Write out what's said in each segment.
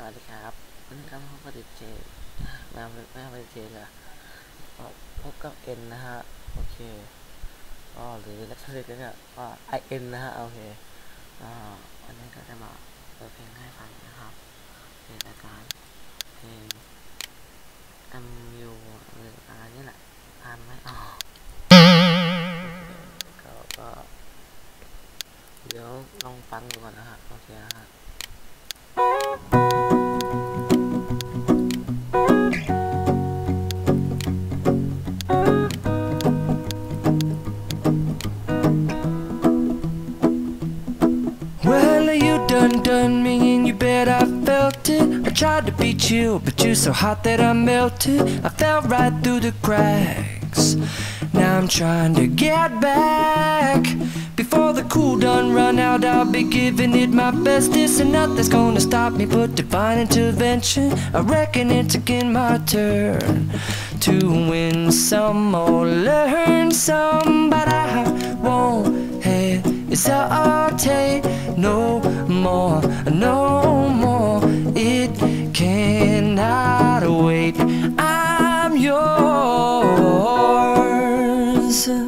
สวัสดีครับวันนี้ก็พบกับดิเจมาไม่ไม่ดิเจเลยพบกับเอ็นนะฮะ โอเคก็หรือลักษณะเนี่ยก็ไอเอ็นนะฮะ โอเคก็วันนี้ก็จะมาเปิดเพลงให้ฟังนะครับในราการเพลง MU หรืออะไรนี่แหละอ่านไม่ออกก็ก็ เดี๋ยวลองฟังดูก่อนนะฮะ โอเคนะฮะ so hot that I melted. I fell right through the cracks. Now I'm trying to get back. Before the cool done run out, I'll be giving it my best. This and nothing's gonna stop me but divine intervention. I reckon it's again my turn to win some or learn some, but I won't hesitate no more, no answer.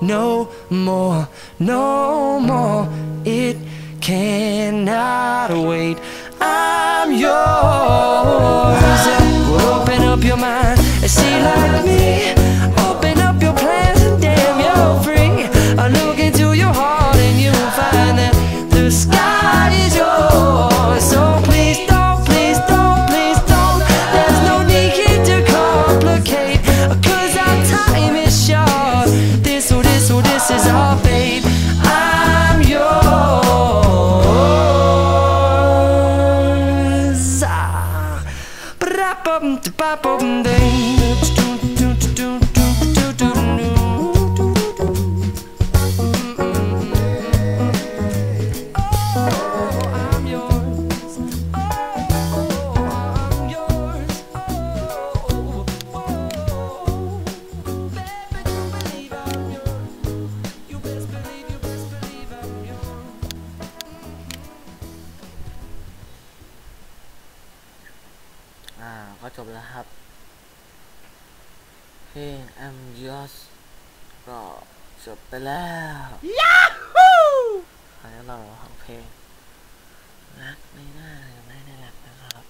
no more, no more. It cannot wait. I'm yours. Well, open up your mind and see like me. Open up your plans and damn, you're free. I look into your heart and you'll find that the sky is yours. So I'm Yours ก็จบไปแล้วยาฮูคราวนี้เราฟังเพลง รักไม่น่าหรือไม่ได้รักนะครับ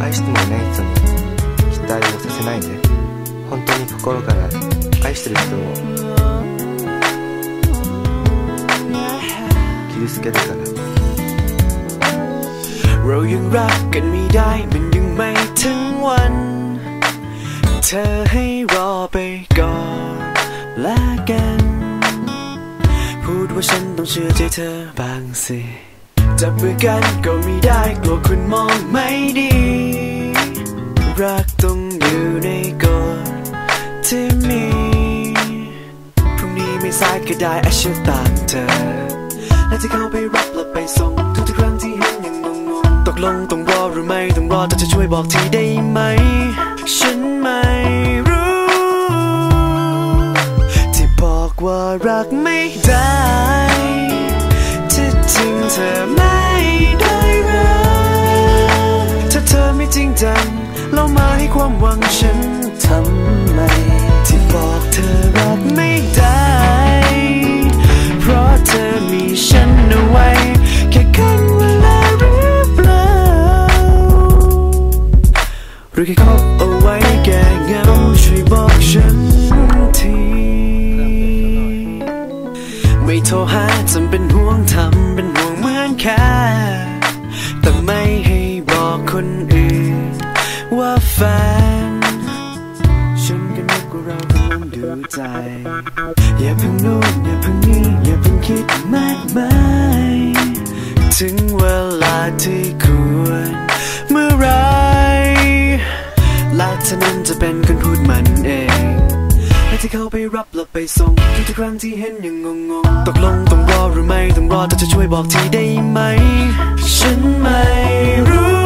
愛してもいない人に期待をさせないで本当に心から愛してる人を 続けるから เรายังรักกันไม่ได้มันยังไม่ถึงวัน เธอให้รอไปก่อนละกัน พูดว่าฉันต้องเชื่อใจเธอบางสิจับมือกันก็ไม่ได้กลัวคุณมองไม่ดี รักต้องอยู่ในกฎที่มีพรุ่งนี้ไม่สายก็ได้อาฉันตามเธอและจะเข้าไปรับและไปส่งทุกๆครั้งที่เห็นยังงงง ลงต้องรอหรือไม่ต้องรอแต่จะช่วยบอกทีได้ไหม ฉันไม่รู้ ที่บอกว่ารักไม่ได้ที่จริงเธอไม่ได้รักถ้าเธอไม่จริงจังเรามาให้ความหวังฉันทำ แฟน ฉันก็นึกว่าเรากำลังดูใจ อย่าเพิ่งนู่นอย่าเพิ่งนี่อย่าเพิ่งคิดมากมาย ถึงเวลาที่ควรเมื่อไรและเธอนั้นจะเป็นคนพูดมันเองและที่เขาไปรับและไปส่งทุกครั้งที่เห็นยังงงงๆตกลงต้องรอหรือไม่ต้องรอแต่จะช่วยบอกทีได้ไหม ฉันไม่รู้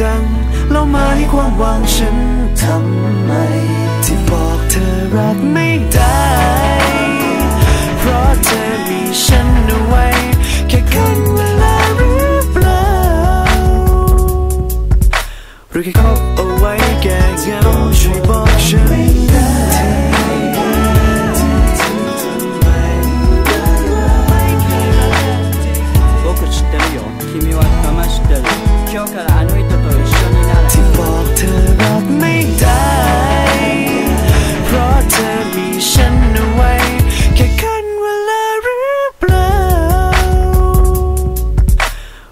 จัง แล้วมาให้ความหวังฉันทำไม ที่บอกเธอรักไม่ได้ เพราะเธอมีฉันเอาไว้ แค่กันเวลาหรือเปล่าหรือแค่คบเอาไว้แก่เหงาช่วยบอก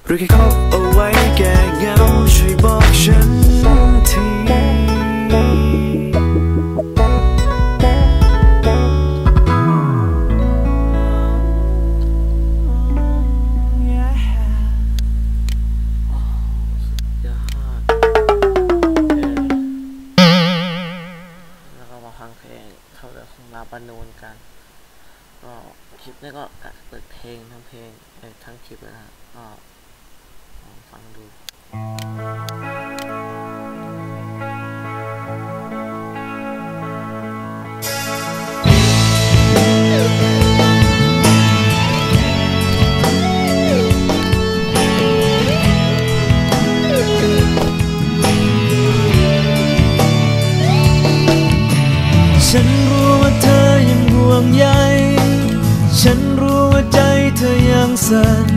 หรือแค่คบเอาไว้แก่เหงาช่วยบอกฉันทียอดเออแล้วก็มาฟังเพลงเขาเรื่องของลาบานูนกัน ก็คลิปนี้ก็เปิดเพลงทั้งเพลงทั้งคลิปนะฮะก็ ฟังดูฉันรู้ว่าเธอยังห่วงใย ฉันรู้ว่าใจเธอยังสั่น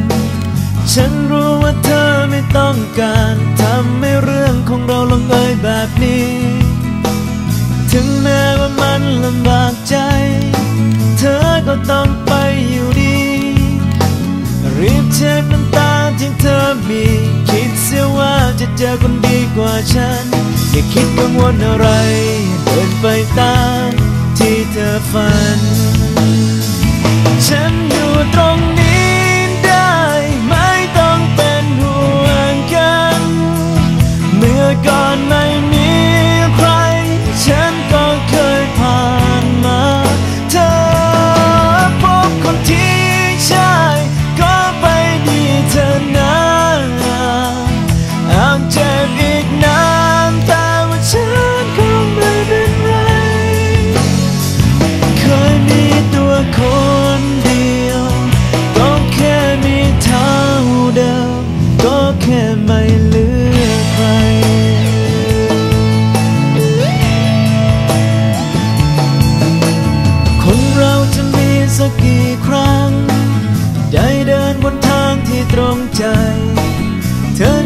ต้องการทำให้เรื่องของเราลงเอยแบบนี้ ถึงแม้ว่ามันลำบากใจ เธอก็ต้องไปอยู่ดี รีบเช็ดน้ำตาที่เธอมี คิดเสียว่าจะเจอคนดีกว่าฉัน อย่าคิดกังวลอะไร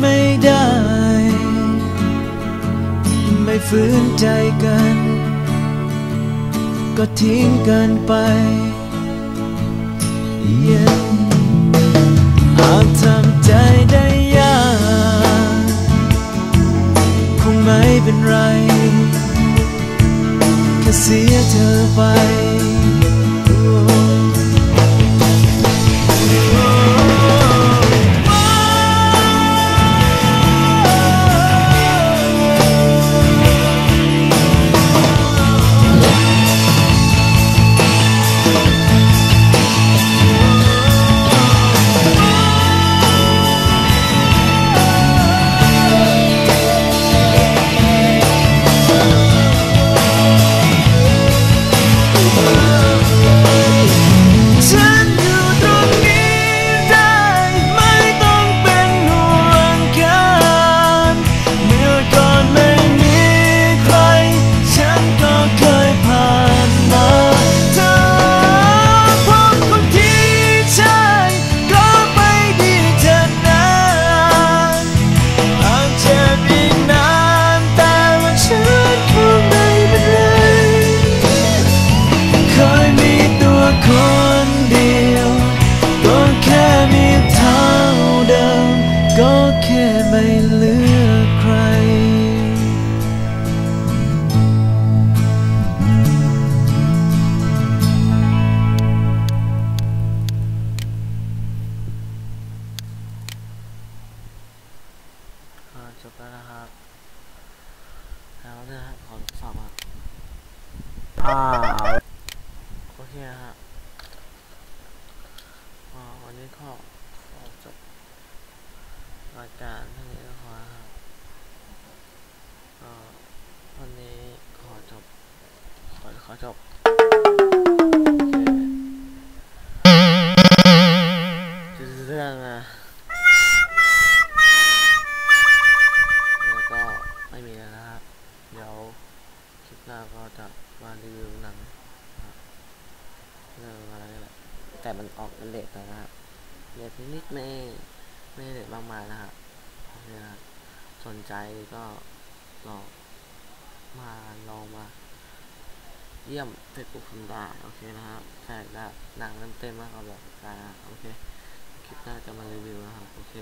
ไม่ได้ ไม่ฝืนใจกัน ก็ทิ้งกันไป Yeah. อาจทำใจได้ยาก คงไม่เป็นไร แค่เสียเธอไป อ้าวโอเคฮะอ่าวันนี้ก็ขอจบรายการเท่านี้นะครับก็วันนี้ขอจบ ขอขอจบโอเรื่องอะแล้วก็ไม่มีแล้วนะครับ เดี๋ยวคลิปหน้าก็จะ มารีวิวหนังเรื่องอะไรนี่แหละแต่มันออกเป็นเลทแล้วนะครับเลทนิดไม่ไม่เลทมากมายนะฮะโอเคนะสนใจก็ลองมาลองมา เยี่ยมเฟซบุ๊กผมได้โอเคนะครับใช่ได้หนังเต็มๆมากก็บอกได้นโอเคคลิปหน้าจะมารีวิวนะครับโอเค